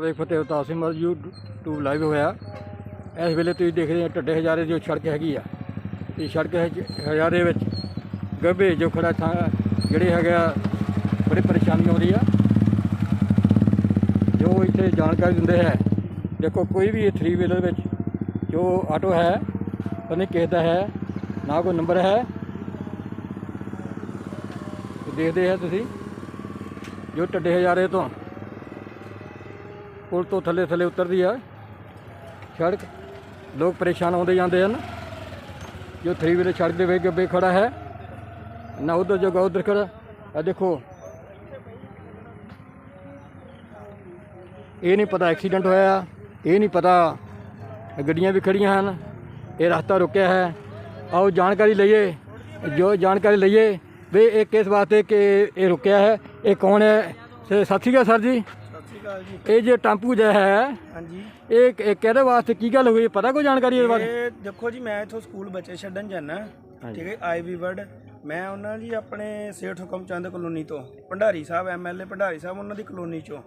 ਵੇਖ ਫਤਿਹ ਅਵਤਾਰ ਸਿੰਘ ਮਰ YouTube live ਹੋਇਆ। ਇਸ ਵੇਲੇ ਤੁਸੀਂ ਦੇਖ ਰਹੇ ਹੋ ਟੱਡੇ ਹਜ਼ਾਰੇ ਜੋ ਸੜਕ ਹੈਗੀ ਆ। ਇਹ ਸੜਕ ਹਜ਼ਾਰੇ ਵਿੱਚ ਗੱਭੇ ਜੋ ਖੜਾ ਥਾਂ ਜਿਹੜੇ ਹੈਗਾ ਬੜੀ ਪਰੇਸ਼ਾਨੀ ਆਉਂਦੀ ਆ। ਜੋ ਇੱਥੇ ਜਾਣਕਾਰੀ ਦਿੰਦੇ ਹੈ, ਦੇਖੋ ਕੋਈ ਵੀ 3 ਵੀਲਰ ਵਿੱਚ ਜੋ ਆਟੋ ਹੈ, ਪਤਾ ਨਹੀਂ ਕਿਸ ਦਾ ਹੈ, ਨਾ ਕੋਈ ਨੰਬਰ ਹੈ। ਦੇਖਦੇ ਹੈ ਤੁਸੀਂ ਜੋ ਟੱਡੇ ਹਜ਼ਾਰੇ ਤੋਂ ਪੁਲ ਤੋਂ ਥੱਲੇ ਥੱਲੇ ਉਤਰਦੀ ਆ। ਸੜਕ, ਲੋਕ ਪਰੇਸ਼ਾਨ ਆਉਂਦੇ ਜਾਂਦੇ ਹਨ। ਜੋ 3 ਵੀਲਰ ਸੜਕ ਦੇ ਵਿੱਚ ਗੱਬੇ ਖੜਾ ਹੈ। ਨਾ ਉਧਰ ਜਗ੍ਹਾ ਉਧਰ ਖੜਾ। ਆ ਦੇਖੋ। ਇਹ ਨਹੀਂ ਪਤਾ ਐਕਸੀਡੈਂਟ ਹੋਇਆ। ਇਹ ਨਹੀਂ ਪਤਾ ਗੱਡੀਆਂ ਵੀ ਖੜੀਆਂ ਹਨ। ਇਹ ਰਸਤਾ ਰੁਕਿਆ ਹੈ। ਆਓ ਜਾਣਕਾਰੀ ਲਈਏ। ਜੋ ਜਾਣਕਾਰੀ ਲਈਏ ਵੀ ਇਹ ਕਿਸ ਵਾਸਤੇ ਕਿ ਇਹ ਰੁਕਿਆ ਹੈ। ਇਹ ਕੌਣ ਹੈ? ਸ- ਸਤਿ ਸ਼੍ਰੀ ਅਕਾਲ ਸਰ ਜੀ। ਅਕਾਲ ਜੀ। ਇਹ ਜੇ ਟੈਂਪੂ ਜਿਹਾ ਹੈ ਹਾਂਜੀ। ਇਹ ਕ- ਇਹ ਕਿਹਦੇ ਵਾਸਤੇ ਕੀ ਗੱਲ ਹੋਈ ਪਤਾ ਕੋਈ ਜਾਣਕਾਰੀ ਇਹਦੇ ਬਾਰੇ? ਇਹ ਦੇਖੋ ਜੀ ਮੈਂ ਇਥੋਂ ਸਕੂਲ ਬੱਚੇ ਛੱਡਣ ਜਾਣਾ ਠੀਕ ਹੈ ਆਈਵੀ ਵਰਡ। ਮੈਂ ਉਹਨਾਂ ਜੀ ਆਪਣੇ ਸੇਠ ਹੁਕਮ ਚੰਦ ਕਲੋਨੀ ਤੋਂ ਭੰਡਾਰੀ ਸਾਹਿਬ ਐਮਐਲਏ ਭੰਡਾਰੀ ਸਾਹਿਬ ਉਹਨਾਂ ਦੀ ਕਲੋਨੀ ਚੋਂ।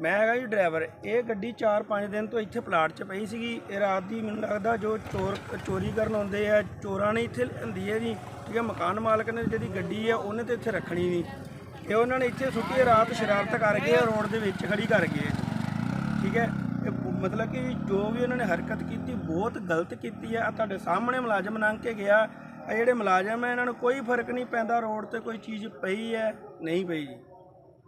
ਮੈਂ ਹੈਗਾ ਜੀ ਡਰਾਈਵਰ ਇਹ ਗੱਡੀ 4-5 ਦਿਨ ਤੋਂ ਇੱਥੇ ਪਲਾਟ 'ਚ ਪਈ ਸੀਗੀ ਇਹ ਰਾਤ ਦੀ ਮੈਨੂੰ ਲੱਗਦਾ ਜੋ ਚੋਰ ਚੋਰੀ ਕਰਨ ਆਉਂਦੇ ਆ ਚੋਰਾਂ ਨੇ ਇੱਥੇ ਲਿਆਂਦੀ ਹੈ ਜੀ ਠੀਕ ਹੈ ਮਕਾਨ ਮਾਲਕ ਨੇ ਜਿਹੜੀ ਗੱਡੀ ਹੈ ਉਹਨੇ ਤੇ ਇੱਥੇ ਰੱਖਣੀ ਨਹੀਂ। ਇਹ ਉਹਨਾਂ ਨੇ ਇੱਥੇ ਸੁੱਟੀ ਹੈ, ਰਾਤ ਸ਼ਰਾਰਤ ਕਰ ਗਏ ਰੋਡ ਦੇ ਵਿੱਚ ਖੜੀ ਕਰ ਗਏ। ਠੀਕ ਹੈ? ਇਹ ਮਤਲਬ ਕਿ ਜੋ ਵੀ ਉਹਨਾਂ ਨੇ ਹਰਕਤ ਕੀਤੀ ਬਹੁਤ ਗਲਤ ਕੀਤੀ ਹੈ। ਆ ਤੁਹਾਡੇ ਸਾਹਮਣੇ ਮੁਲਾਜ਼ਮ ਲੰਘ ਕੇ ਗਿਆ। ਆ ਜਿਹੜੇ ਮੁਲਾਜ਼ਮ ਹੈ ਇਹਨਾਂ ਨੂੰ ਕੋਈ ਫ਼ਰਕ ਨਹੀਂ ਪੈਂਦਾ ਰੋਡ ਤੇ ਕੋਈ ਚੀਜ਼ ਪਈ ਹੈ ਨਹੀਂ ਪਈ।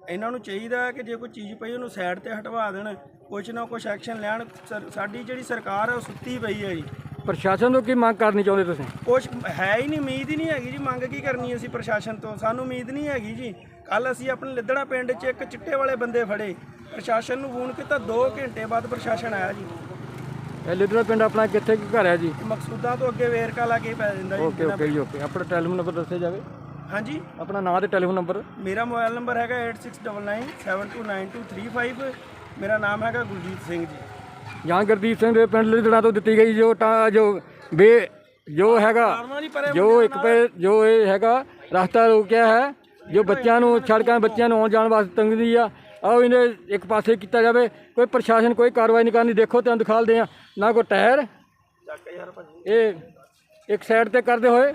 ਇਹਨਾਂ ਨੂੰ ਚਾਹੀਦਾ ਹੈ ਕਿ ਜੇ ਕੋਈ ਚੀਜ਼ ਪਈ ਉਹਨੂੰ ਸਾਈਡ ਤੇ ਹਟਵਾ ਦੇਣ। ਕੁਛ ਨਾ ਕੁਛ ਐਕਸ਼ਨ ਲੈਣ। ਸਰ- ਸਾਡੀ ਜਿਹੜੀ ਸਰਕਾਰ ਹੈ ਉਹ ਸੁੱਤੀ ਪਈ ਹੈ ਜੀ। ਪ੍ਰਸ਼ਾਸਨ ਤੋਂ ਕੀ ਮੰਗ ਕਰਨੀ ਚਾਹੁੰਦੇ ਤੁਸੀਂ? ਕੁਛ ਹੈ ਹੀ ਨਹੀਂ ਉਮੀਦ ਹੀ ਨਹੀਂ ਹੈਗੀ ਜੀ। ਮੰਗ ਕੀ ਕਰਨੀ ਅਸੀਂ ਪ੍ਰਸ਼ਾਸਨ ਤੋਂ? ਸਾਨੂੰ ਉਮੀਦ ਨਹੀਂ ਹੈਗੀ ਜੀ। ਕੱਲ ਅਸੀਂ ਆਪਣੇ ਲਿੱਦੜਾ ਪਿੰਡ 'ਚ ਇੱਕ ਚਿੱਟੇ ਵਾਲੇ ਬੰਦੇ ਫੜੇ। ਪ੍ਰਸ਼ਾਸਨ ਨੂੰ ਫੋਨ ਕੀਤਾ 2 ਘੰਟੇ ਬਾਅਦ ਪ੍ਰਸ਼ਾਸਨ ਆਇਆ ਜੀ। ਇਹ ਲਿਟਰ ਪਿੰਡ ਆਪਣਾ ਕਿੱਥੇ ਕੁ ਘਰ ਹੈ ਜੀ? ਮਕਸੂਦਾਂ ਤੋਂ ਅੱਗੇ ਵੇਰਕਾ ਲਾ ਕੇ ਪੈ ਜਾਂਦਾ ਜੀ ਓਕੇ ਓਕੇ ਜੀ ਓਕੇ। ਆਪਣਾ ਟੈਲੀਫੋਨ ਨੰਬਰ ਦੱਸਿਆ ਜਾਵੇ। ਹਾਂਜੀ? ਆਪਣਾ ਨਾਂ ਤੇ ਟੈਲੀਫੋਨ ਨੰਬਰ ਮੇਰਾ ਮੋਬਾਈਲ ਨੰਬਰ ਹੈਗਾ 8699729235 ਮੇਰਾ ਨਾਮ ਹੈਗਾ ਗੁਰਜੀਤ ਸਿੰਘ ਜੀ। ਜਾਂ ਗੁਰਦੀਪ ਸਿੰਘ ਦੇ ਪਿੰਡ ਲਿਟੜਾ ਤੋਂ ਦਿੱਤੀ ਗਈ ਜੋ ਜੋ ਬੇ ਜੋ ਹੈਗਾ ਜੋ ਇੱਕ ਪੇ ਜੋ ਇਹ ਹੈਗਾ ਰਸਤਾ ਰੋਕਿਆ ਹੈ। ਜੋ ਬੱਚਿਆਂ ਨੂੰ, ਸੜਕਾਂ ਬੱਚਿਆਂ ਨੂੰ ਆਉਣ ਜਾਣ ਵਾਸਤੇ ਤੰਗੀ ਆ, ਆਓ ਇਹਨੇ ਇੱਕ ਪਾਸੇ ਕੀਤਾ ਜਾਵੇ। ਕੋਈ ਪ੍ਰਸ਼ਾਸਨ ਕੋਈ ਕਾਰਵਾਈ ਨਹੀਂ ਕਰਨੀ, ਦੇਖੋ ਤੁਹਾਨੂੰ ਦਿਖਾਲਦੇ ਆ। ਨਾ ਕੋਈ ਟਾਇਰ। ਇਹ ਇੱਕ ਸਾਈਡ ਤੇ ਕਰਦੇ ਹੋਏ,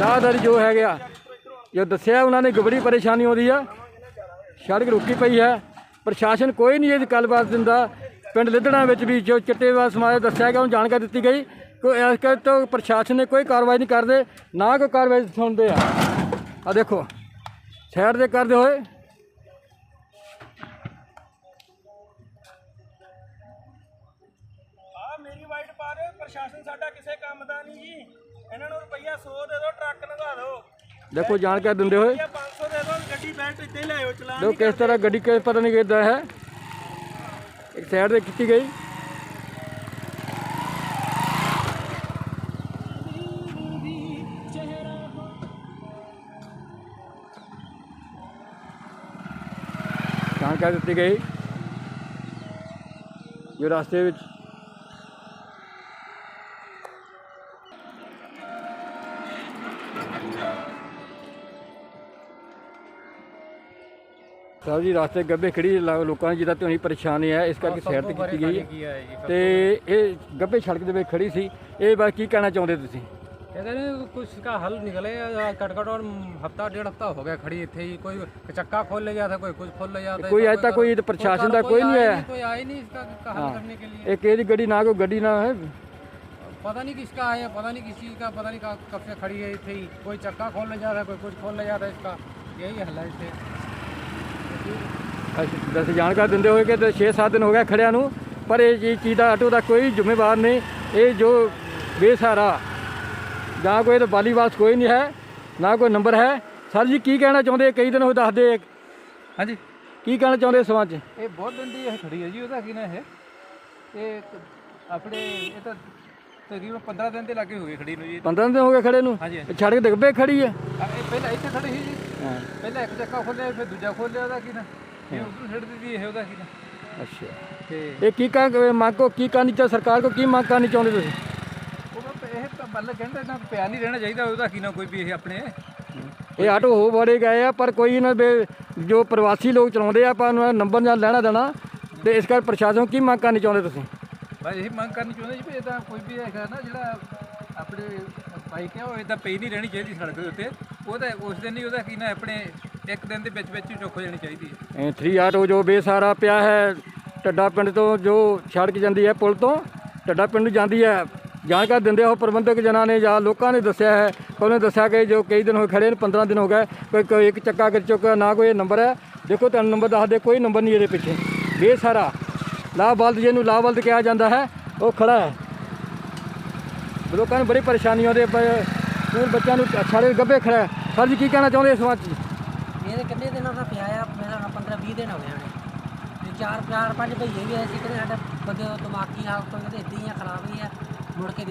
ਰਾਹਦਾਰੀ ਜੋ ਹੈਗੇ ਆ, ਜੋ ਦੱਸਿਆ ਉਹਨਾਂ ਨੇ ਗਬੜੀ ਪਰੇਸ਼ਾਨੀ ਆਉਂਦੀ ਆ। ਸੜਕ ਰੁਕੀ ਪਈ ਹੈ। ਪ੍ਰਸ਼ਾਸਨ ਕੋਈ ਨਹੀਂ ਇਹਦੀ ਗੱਲਬਾਤ ਦਿੰਦਾ। ਪਿੰਡ ਲਿੱਦੜਾ ਵਿੱਚ ਵੀ ਜੋ ਚਿੱਟੇਵਾਲ ਸਮਾਜ ਦੱਸਿਆ ਗਿਆ, ਉਹਨੂੰ ਜਾਣਕਾਰੀ ਦਿੱਤੀ ਗਈ। ਕੋਈ ਇਸ ਕਰਕੇ ਤੋਂ ਪ੍ਰਸ਼ਾਸਨ ਨੇ ਕੋਈ ਕਾਰਵਾਈ ਨਹੀਂ ਕਰਦੇ, ਨਾ ਕੋਈ ਕਾਰਵਾਈ ਸੁਣਦੇ ਆ। ਆ ਦੇਖੋ। ਸਾਈਡ ਤੇ ਕਰਦੇ ਹੋਏ ਆ ਮੇਰੀ ਵਾਈਟ ਪਾ ਦਿਓ ਪ੍ਰਸ਼ਾਸਨ ਸਾਡਾ ਕਿਸੇ ਕੰਮ ਦਾ ਨਹੀਂ ਜੀ। ਇਹਨਾਂ ਨੂੰ ਰੁਪਈਆ 100 ਦੇ ਦਿਓ ਟਰੱਕ ਲਗਾ ਦਿਓ। ਦੇਖੋ ਜਾਣਕਾਰੀ ਦਿੰਦੇ ਹੋਏ। ਰੁਪਈਆ 500 ਦੇ ਦਿਓ ਗੱਡੀ ਬੈਲਟ ਇੱਥੇ ਹੀ ਲਿਆਓ ਚਲਾਨ ਦੇਖੋ ਕਿਸ ਤਰ੍ਹਾਂ ਗੱਡੀ ਕਿਸ ਪਤਾ ਨਹੀਂ ਕਿੱਦਾਂ ਹੈ। ਇੱਕ ਸਾਈਡ ਤੇ ਕੀਤੀ ਗਈ। ਜਾਣਕਾਰੀ ਦਿੱਤੀ ਗਈ ਜੋ ਰਸਤੇ ਵਿੱਚ ਸਾਹਿਬ ਜੀ ਰਸਤੇ ਗੱਬੇ ਖੜੀ ਲੋਕਾਂ ਦੀ ਜਿਹਦਾ ਧੋਣੀ ਪਰੇਸ਼ਾਨੀ ਹੈ ਇਸ ਕਰਕੇ ਸਾਈਡ ਤੇ ਕੀਤੀ ਗਈ ਤੇ ਇਹ ਗੱਬੇ ਸੜਕ ਦੇ ਵਿੱਚ ਖੜੀ ਸੀ। ਇਹ ਬਾਰੇ ਕੀ ਕਹਿਣਾ ਚਾਹੁੰਦੇ ਤੁਸੀਂ? कहते हैं कुछ इसका हल निकले कट कट और हफ्ता डेढ़ हफ्ता हो गया खड़ी थे ही कोई चक्का खोल ले जाता कोई कुछ खोल ले जाता कोई अज तक कोई प्रशासन का कोई नहीं आया कोई आया नहीं इसका इसका हल करने के लिए एक ਇਹਦੀ ਗੱਡੀ ਨਾ ਕੋਈ ਗੱਡੀ ਨਾ ਹੈ पता नहीं किसका है पता नहीं किस चीज़ का पता नहीं कहाँ- कब से खड़ी है थे ही कोई चक्का खोल ले जाता है कोई कुछ खोल ले जाता है इसका यही हल है इससे ਅੱਛਾ, ਦੱਸ ਜਾਣਕਾਰੀ ਦਿੰਦੇ ਹੋਏ ਕਿ 6-7 ਦਿਨ ਹੋ ਗਿਆ ਖੜਿਆਂ ਨੂੰ ਪਰ ਇਹ ਚੀਜ਼ ਚੀਜ਼ ਦਾ ਆਟੋ ਦਾ ਕੋਈ ਜ਼ਿੰਮੇਵਾਰ ਨਹੀਂ ਇਹ ਜੋ ਬੇਸਹਾਰਾ ਜਾਂ ਕੋਈ ਤਾਂ ਬਾਲੀਵਾਸ ਕੋਈ ਨਹੀਂ ਹੈ ਨਾ ਕੋਈ ਨੰਬਰ ਹੈ। ਸਰ ਜੀ ਕੀ ਕਹਿਣਾ ਚਾਹੁੰਦੇ? ਕਈ ਦਿਨ ਹੋ ਦੱਸਦੇ। जी ਕੀ ਕਹਿਣਾ ਚਾਹੁੰਦੇ ਇਸ ਸਮਾਂ 'ਚ? ਇਹ ਬਹੁਤ ਡੰਡੀ ਇਹ ਖੜੀ ਹੈ ਜੀ ਉਹਦਾ ਕੀ ਨਾ ਇਹ ਇਹ ਆਪਣੇ ਇਹ ਤਾਂ ਤਕਰੀਬਨ 15 ਦਿਨ ਦੇ ਲਾਗੇ ਹੋ ਗਏ ਖੜੀ ਨੂੰ ਜੀ। 15 ਦਿਨ ਹੋ ਗਏ ਖੜੇ ਨੂੰ? ਹਾਂਜੀ, ਇਹ ਸੜਕ ਡਿੱਗਬੇ ਖੜੀ ਹੈ ਇਹ ਪਹਿਲਾਂ ਇੱਥੇ ਖੜੀ ਸੀ ਜੀ। ਹਾਂ। ਪਹਿਲਾਂ ਇੱਕ ਚੱਕਾ ਖੋਲਿਆ ਫਿਰ ਦੂਜਾ ਖੋਲਿਆ ਉਹਦਾ ਕੀ ਨਾ? ਫਿਰ ਉਧਰ ਛੱਡ ਦਿੱਤੀ ਇਹ ਉਹਦਾ ਕੀ ਨਾ? ਅੱਛਾ। ਤੇ ਇਹ ਕੀ ਕਹਾਂ ਮੰਗੋ ਕੀ ਕਰਨੀ ਚਾਹ ਸਰਕਾਰ ਕੋ ਕੀ ਮੰਗ ਕਰਨੀ ਚਾਹੁੰਦੇ ਤੁਸੀਂ? ਉਹ ਤਾਂ ਤਾਂ ਬੱਲ ਕਹਿੰਦਾ ਨਾ ਪਿਆ ਨਹੀਂ ਰਹਿਣਾ ਚਾਹੀਦਾ ਉਹਦਾ ਕੀ ਨਾ ਕੋਈ ਵੀ ਇਹ ਆਪਣੇ। ਇਹ ਆਟੋ ਹੋ ਬੜੇ ਗਏ ਆ ਪਰ ਕੋਈ ਇਹਨਾਂ ਦੇ ਜੋ ਪ੍ਰਵਾਸੀ ਲੋਕ ਚਲਾਉਂਦੇ ਆ ਆਪਾਂ ਨੂੰ ਨੰਬਰ ਜਾਂ ਲੈਣਾ ਦੇਣਾ। ਤੇ ਇਸ ਕਰਕੇ ਪ੍ਰਸ਼ਾਸਨ ਕੀ ਮੰਗ ਕਰਨੀ ਚਾਹੁੰਦੇ ਤੁਸੀਂ? ਬਸ ਇਹੀ ਮੰਗ ਕਰਨੀ ਚਾਹੁੰਦੇ ਜੀ ਵੀ ਇਹਦਾ ਕੋਈ ਵੀ ਹੈਗਾ ਨਾ ਜਿਹੜਾ ਆਪਣੇ ਬਾਈਕ ਹੈ ਉਹ ਇਦਾਂ ਪਈ ਨਹੀਂ ਰਹਿਣੀ ਚਾਹੀਦੀ ਸੜਕ ਦੇ ਉੱਤੇ। ਉਹਦਾ ਉਸ ਦਿਨ ਹੀ ਉਹਦਾ ਕੀ ਨਾ ਆਪਣੇ ਇੱਕ ਦਿਨ ਦੇ ਵਿੱਚ ਵਿੱਚ ਹੀ ਚੁੱਕ ਹੋ ਜਾਣੀ ਚਾਹੀਦੀ ਹੈ। ਇਹ ਥਰੀ ਆਟੋ ਜੋ ਬੇਸਹਾਰਾ ਪਿਆ ਹੈ ਟੱਡਾ ਪਿੰਡ ਤੋਂ ਜੋ ਸੜਕ ਜਾਂਦੀ ਹੈ ਪੁਲ ਤੋਂ ਟੱਡਾ ਪਿੰਡ ਨੂੰ ਜਾਂਦੀ ਹੈ। ਜਾਣਕਾਰੀ ਦਿੰਦੇ ਉਹ ਪ੍ਰਬੰਧਕ ਜਨਾਂ ਨੇ ਜਾਂ ਲੋਕਾਂ ਨੇ ਦੱਸਿਆ ਹੈ। ਉਹਨੇ ਦੱਸਿਆ ਕਿ ਜੋ ਕਈ ਦਿਨ ਹੋਏ ਖੜੇ ਨੇ 15 ਦਿਨ ਹੋ ਗਏ, ਕੋਈ ਕੋਈ ਇੱਕ ਚੱਕਾ ਕਰ ਚੁੱਕਾ, ਨਾ ਕੋਈ ਨੰਬਰ ਹੈ। ਦੇਖੋ ਤੁਹਾਨੂੰ ਨੰਬਰ ਦੱਸਦੇ ਕੋਈ ਨੰਬਰ ਨਹੀਂ ਇਹਦੇ ਪਿੱਛੇ। ਬੇਸਹਾਰਾ। ਲਾਬਲਦ ਜਿਹਨੂੰ ਲਾਬਲਦ ਕਿਹਾ ਜਾਂਦਾ ਹੈ, ਉਹ ਖੜਾ ਹੈ। ਲੋਕਾਂ ਨੂੰ ਬੜੀ ਪਰੇਸ਼ਾਨੀ ਆਉਂਦੀ ਹੈ, ਪਰ ਸਕੂਲ ਬੱਚਿਆਂ ਨੂੰ ਸਾਰੇ ਗੱਭੇ ਖੜਾ ਹੈ। ਸਰ ਜੀ, ਕੀ ਕਹਿਣਾ ਚਾਹੁੰਦੇ ਇਸ ਵਾਰ ਇਹ ਕਿੰਨੇ ਦਿਨਾਂ ਦਾ ਪਿਆ ਆ? ਮੇਰਾ 15 20 ਦਿਨ ਹੋ ਗਏ ਨੇ ਤੇ ਚਾਰ ਚਾਰ, ਪੰਜ ਭਈਏ ਵੀ ਆਏ ਕਹਿੰਦੇ ਸਾਡਾ ਬੰਦੇ ਦਿਮਾਗੀ ਹਾਲਤ ਕਹਿੰਦੇ ਇਦਾਂ ਹੀ ਖਰਾਬ ਹੀ ਆ। ਮੁੜ ਕੇ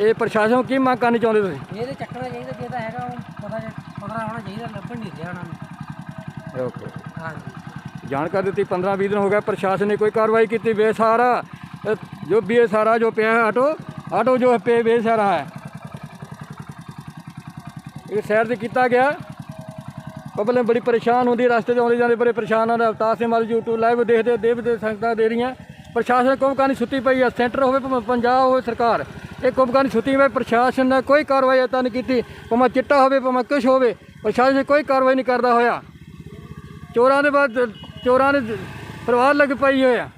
ਇਹ ਪ੍ਰਸ਼ਾਸਨ ਨੂੰ ਕੀ ਮੰਗ ਕਰਨੀ ਚਾਹੁੰਦੇ ਤੁਸੀਂ? ਇਹਦੇ ਚੱਕਣਾ ਚਾਹੀਦਾ ਜਿਹਦਾ ਹੈਗਾ ਉਹ ਪਤਾ ਜੇ ਪਤਾ ਹੋਣਾ ਚਾਹੀਦਾ ਲੱਭਣ ਨਹੀਂ ਰਿਹਾ ਉਹਨਾਂ ਨੂੰ। ਓਕੇ। ਹਾਂਜੀ। ਜਾਣਕਾਰੀ ਦਿੱਤੀ 15 20 ਦਿਨ ਹੋ ਗਏ ਪ੍ਰਸ਼ਾਸਨ ਨੇ ਕੋਈ ਕਾਰਵਾਈ ਕੀਤੀ ਬੇਸਹਾਰਾ ਅ, ਜੋ ਬੇਸਹਾਰਾ ਜੋ ਪਿਆ ਹੈ ਆਟੋ ਆਟੋ ਜੋ ਪੇ ਬੇਸਹਾਰਾ ਹੈ। ਇਹ ਸ਼ਹਿਰ ਤੇ ਕੀਤਾ ਗਿਆ। ਪਬਲਿਕ ਬੜੀ ਪਰੇਸ਼ਾਨ ਹੁੰਦੀ ਰਸਤੇ 'ਚ ਆਉਂਦੇ ਜਾਂਦੇ ਬੜੇ ਪਰੇਸ਼ਾਨ ਆ ਅਵਤਾਰ ਸਿੰਘ ਮਾਲ YouTube ਲਾਈਵ ਦੇਖਦੇ ਦੇਵ ਦੇ ਸੰਗਤਾਂ ਦੇ ਰਹੀਆਂ। ਪ੍ਰਸ਼ਾਸਨ ਕੁਮਕਾਨੀ ਸੁੱਤੀ ਪਈ ਆ, ਸੈਂਟਰ ਹੋਵੇ ਭਾਵੇਂ ਪੰਜਾਬ ਹੋਵੇ ਸਰਕਾਰ, ਇਹ ਕੁਮਕਾਨੀ ਸੁੱਤੀ ਪਈ ਪ੍ਰਸ਼ਾਸਨ ਨੇ ਕੋਈ ਕਾਰਵਾਈ ਅਤਾ ਨਹੀਂ ਕੀਤੀ, ਭਾਵੇਂ ਚਿੱਟਾ ਹੋਵੇ, ਭਾਵੇਂ ਕੁਛ ਹੋਵੇ, ਪ੍ਰਸ਼ਾਸਨ ਨੇ ਕੋਈ ਕਾਰਵਾਈ ਨਹੀਂ ਕਰਦਾ ਹੋਇਆ। ਚੋਰਾਂ ਦੇ ਬਾਅਦ, ਚੋਰਾਂ ਨੇ ਪਰਿਵਾਰ ਲੱਗ ਪਈ ਹੋਇਆ